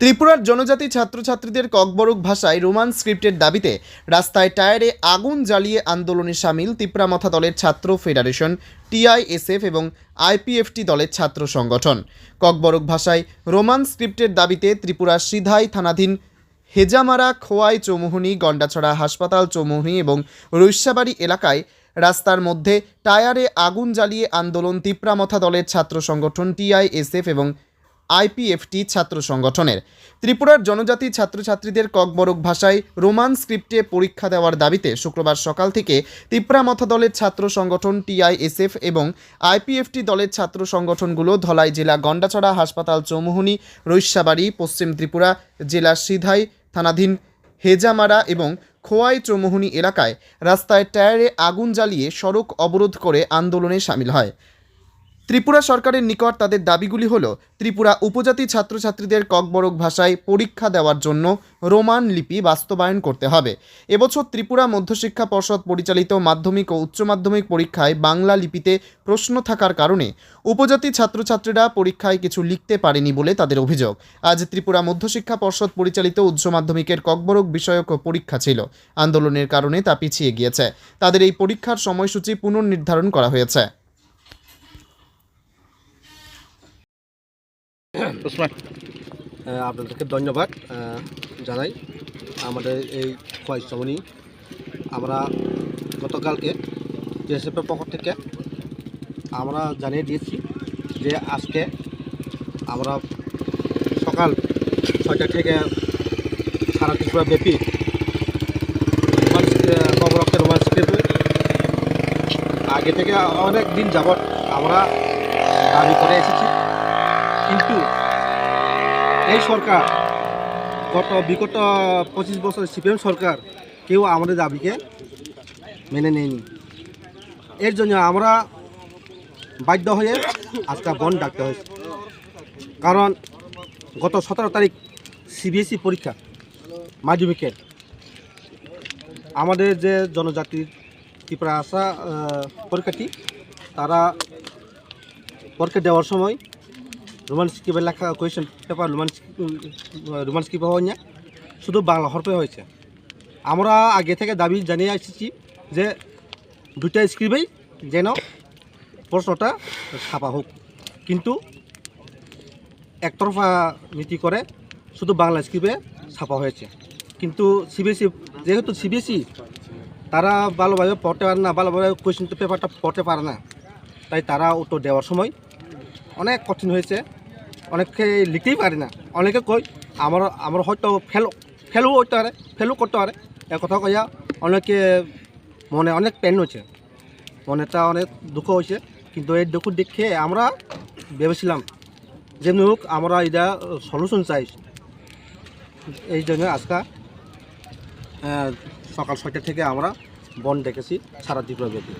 ত্রিপুরার জনজাতি ছাত্রছাত্রীদের ককবরক ভাষায় রোমান স্ক্রিপ্টের দাবিতে রাস্তায় টায়ারে আগুন জ্বালিয়ে আন্দোলনে সামিল তিপ্রামথা দলের ছাত্র ফেডারেশন, টিআইএসএফ এবং আইপিএফটি দলের ছাত্র সংগঠন। ককবরক ভাষায় রোমান স্ক্রিপ্টের দাবিতে ত্রিপুরার সিধাই থানাধীন হেজামারা, খোয়াই চৌমুহনী, গন্ডাছড়া হাসপাতাল চৌমুহনী এবং রৈস্যাবাড়ি এলাকায় রাস্তার মধ্যে টায়ারে আগুন জ্বালিয়ে আন্দোলন তিপ্রামথা দলের ছাত্র সংগঠন, টিআইএসএফ এবং আইপিএফটি ছাত্র সংগঠনের। ত্রিপুরার জনজাতি ছাত্রছাত্রীদের ককবরক ভাষায় রোমান স্ক্রিপ্টে পরীক্ষা দেওয়ার দাবিতে শুক্রবার সকাল থেকে তিপ্রামথা দলের ছাত্র সংগঠন টিআইএসএফ এবং আইপিএফটি দলের ছাত্র সংগঠনগুলো ধলাই জেলা গন্ডাছড়া হাসপাতাল চৌমুহনী, রৈশাবাড়ি, পশ্চিম ত্রিপুরা জেলা সিধাই থানাধীন হেজামারা এবং খোয়াই চৌমুহনী এলাকায় রাস্তায় টায়ারে আগুন জ্বালিয়ে সড়ক অবরোধ করে আন্দোলনে সামিল হয়। ত্রিপুরা সরকারের নিকট তাদের দাবিগুলি হল, ত্রিপুরা উপজাতি ছাত্রছাত্রীদের ককবরক ভাষায় পরীক্ষা দেওয়ার জন্য রোমান লিপি বাস্তবায়ন করতে হবে। এবছর ত্রিপুরা মধ্যশিক্ষা পর্ষদ পরিচালিত মাধ্যমিক ও উচ্চ মাধ্যমিক পরীক্ষায় বাংলা লিপিতে প্রশ্ন থাকার কারণে উপজাতি ছাত্রছাত্রীরা পরীক্ষায় কিছু লিখতে পারেনি বলে তাদের অভিযোগ। আজ ত্রিপুরা মধ্যশিক্ষা পর্ষদ পরিচালিত উচ্চ মাধ্যমিকের ককবরক বিষয়ক পরীক্ষা ছিল। আন্দোলনের কারণে তা পিছিয়ে গিয়েছে। তাদের এই পরীক্ষার সময়সূচি পুনর্নির্ধারণ করা হয়েছে। আপনাদেরকে ধন্যবাদ জানাই আমাদের এই খোয়াইশমনি আমরা গতকালকে টিএসএফের পক্ষ থেকে আমরা জানিয়ে দিয়েছি যে আজকে আমরা সকাল ছয়টা থেকে সারা ত্রিপুরা ব্যাপী রোমান স্ক্রিপ্ট আগে থেকে অনেক দিন যাবৎ আমরা দাবি করে এসেছি। কিন্তু এই সরকার গত বিগত পঁচিশ বছর সিপিএম সরকার কেউ আমাদের দাবিকে মেনে নেয়নি। এর জন্য আমরা বাধ্য হয়ে আজকে বন্ধ ডাকতে হয়েছে। কারণ গত সতেরো তারিখ সিবিএসই পরীক্ষা মাধ্যমিকের আমাদের যে জনজাতির ত্রিপুরা আসা পরীক্ষাটি তারা পরীক্ষা দেওয়ার সময় রোমান স্ক্রিপে লেখা কোয়েশন পেপার রোমান রোমান স্ক্রিপে হওয়া না? শুধু বাংলা হরফে হয়েছে। আমরা আগে থেকে দাবি জানিয়ে এসেছি যে দুইটা স্ক্রিপেই যেন প্রশ্নটা ছাপা হোক। কিন্তু একতরফা নীতি করে শুধু বাংলা স্ক্রিপে ছাপা হয়েছে। কিন্তু সিবিএসই যেহেতু সিবিএসই তারা ভালোভাবে পড়তে পারে না, ভালোভাবে কোয়েশ্চেন পেপারটা পড়তে পারে না। তাই তারা উত্তর দেওয়ার সময় অনেক কঠিন হয়েছে। অনেকে লিখতেই পারে না। অনেকে কই আমার আমার হয়তো ফেল ফেলও করতে পারে ফেলও করতে পারে। এ কথা কইয়া অনেকে মনে অনেক পেন হয়েছে। মনেটা অনেক দুঃখ হয়েছে। কিন্তু এই দুঃখ দেখে আমরা ভেবেছিলাম যেমনি হোক আমরা এটা সলিউশন চাই। এই জন্য আজকে সকাল ছয়টা থেকে আমরা বন ডেকেছি সারা ত্রিপুরা ব্যাপী